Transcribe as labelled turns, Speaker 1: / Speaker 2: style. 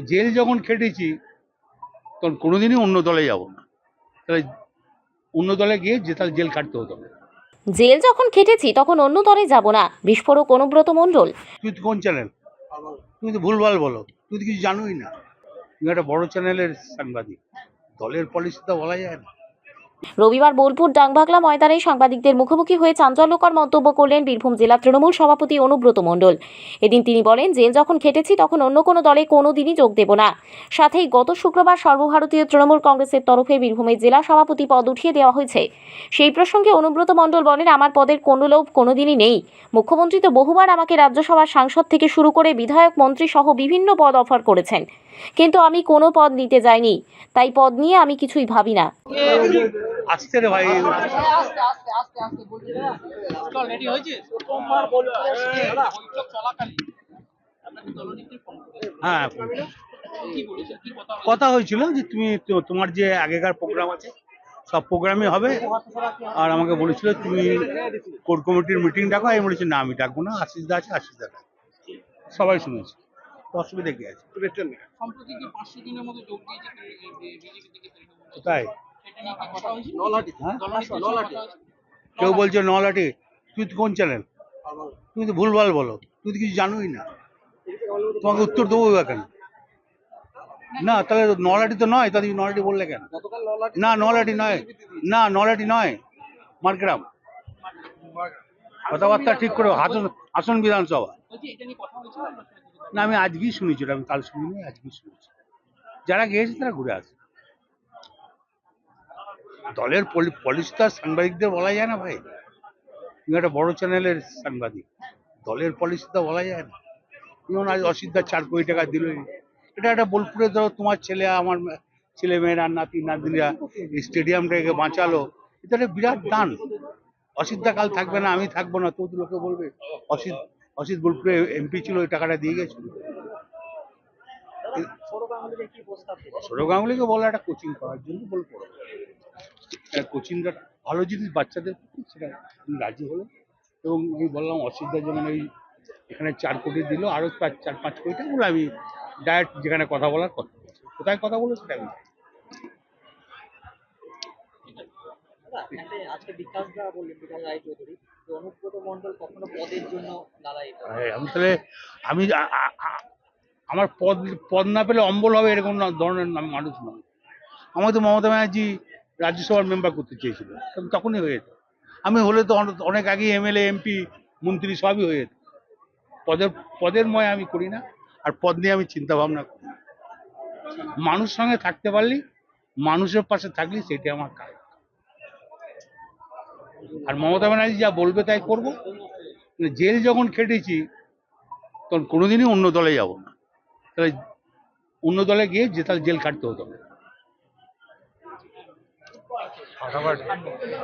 Speaker 1: Jail যখন খেটেছি তখন কোনোদিনই অন্য দলে যাব না। তাহলে অন্য দলে গিয়ে যে তাহলে জেল কাটতে হতো। না
Speaker 2: জেল যখন খেটেছি তখন অন্য দলে যাব না। বিস্ফোরক অনুব্রত মণ্ডল।
Speaker 1: তুই তো কোন চ্যানেল? তুমি তো ভুলভাল বলো। তুই তো কিছু জানোই না। তুমি একটা বড় চ্যানেলের সাংবাদিক। দলের পলিসি তো বলা যায় না।
Speaker 2: রবিবার বোলপুর ডাংবাগলা ময়দানে সাংবাদিকদের মুখোমুখি হয়ে চাঞ্চল্যকর মন্তব্য করলেন বীরভূম জেলা তৃণমূল সভাপতি অনুব্রত মণ্ডল। এদিন তিনি বলেন, জেল যখন খেটেছি, তখন অন্য কোনো দলে কোনো দিনই যোগ দেব না। সাথেই গত শুক্রবার সর্বভারতীয় তৃণমূল কংগ্রেসের তরফে বীরভূমের জেলা সভাপতি পদ উঠিয়ে দেওয়া হয়েছে। সেই প্রসঙ্গে অনুব্রত মণ্ডল বলেন, আমার পদের কোনো লোভ কোনোদিনই নেই। মুখ্যমন্ত্রী তো বহুবার আমাকে রাজ্যসভার সাংসদ থেকে শুরু করে বিধায়ক, মন্ত্রী সহ বিভিন্ন পদ অফার করেছেন। কিন্তু আমি কোনো পদ নিতে যাইনি। তাই পদ নিয়ে আমি কিছুই ভাবি না।
Speaker 1: আসতে রে ভাই হ্যাঁ
Speaker 3: কি বলেছে কি কথা
Speaker 1: হয়েছিল যে তুমি তো- তোমার যে আগেকার প্রোগ্রাম আছে সব প্রোগ্রামে হবে আর আমাকে বলেছিল তুমি কোর কমিটির মিটিং ডাকো আমি বলেছি না আমি ডাকবো না আশিস দা আছে আশিস দা সবাই শুনেছে অসুবিধা কি আছে
Speaker 3: সম্প্রতি
Speaker 1: হ্যাঁ? কেউ বলছে নলাটি তুই কোন চ্যানেল তুমি তো ভুলভাল বলো তুই তো কিছু জানোই না। তোমাকে উত্তর দেবো কেন? না তাহলে নলাটি তো নয় তাহলে নলাটি বললে কেন? না নলাটি নয়। না নলাটি নয় মারগ্রাম। কথাবার্তা ঠিক করে হাসন আসন বিধানসভা? না আমি আজকেই শুনেছি ওটা, আমি কাল শুনিনি আজকেই শুনেছি। যারা গিয়েছে তারা ঘুরে আসে দলের পলিসি তো আর সাংবাদিকদের বলা যায় না ভাই? তুমি একটা বড় চ্যানেলের সাংবাদিক দলের পলিসি তো বলা যায় না? যেমন আজ অসিদ্ধার চার কোটি টাকা দিল। এটা একটা বোলপুরে ধরো তোমার ছেলে আমার ছেলে মেয়েরা নাতি নাতিরা স্টেডিয়ামটাকে বাঁচালো। এটা একটা বিরাট দান। অসিদ্ধা কাল থাকবে না আমি থাকব না তো তো লোকে বলবে অসিত অসিত বোলপুরে এমপি ছিল ওই টাকাটা দিয়ে গেছিল। সৌরভ গাঙ্গুলিকে বলা একটা কোচিং করার জন্য বল পড়ো কোচিংটা ভালো জিনিস বাচ্চাদের সেটা রাজি হলো এবং আমি বললাম অসিদ্ধা যেমন এই এখানে চার কোটি দিল আরও চার চার পাঁচ কোটি টাকা বলে আমি ডাইরেক্ট যেখানে কথা বলার কথা বলছি। কোথায় কথা বলে সেটা আমি জানি।
Speaker 4: এখানে আজকে বিকাশ দা বললেন বিকাশ রায় চৌধুরী। যে অনুব্রত মন্ডল কখনো পদের জন্য লড়াই করে
Speaker 1: আরে আমি তাহলে আমি আমার পদ পদ না পেলে অম্বল হবে এরকম ধরনের আমি মানুষ নয়। আমার তো মমতা ব্যানার্জি রাজ্যসভার মেম্বার করতে চেয়েছিল। তখন তখনই হয়ে যেত। আমি হলে তো অনে- অনেক আগে এমএলএ, এমপি, মন্ত্রী সবই হয়ে যেত। পদের পদের ময় আমি করি না, আর পদ নিয়ে আমি চিন্তা ভাবনা করি না। মানুষ সঙ্গে থাকতে পারলি, মানুষের পাশে থাকলি সেটাই আমার কাজ। আর মমতা ব্যানার্জি যা বলবে তাই করব। মানে জেল যখন খেটেছি, তখন কোনোদিনই অন্য দলে যাব না। তাহলে অন্য দলে গিয়ে যে তাহলে জেল খাটতে হতো না। Howard.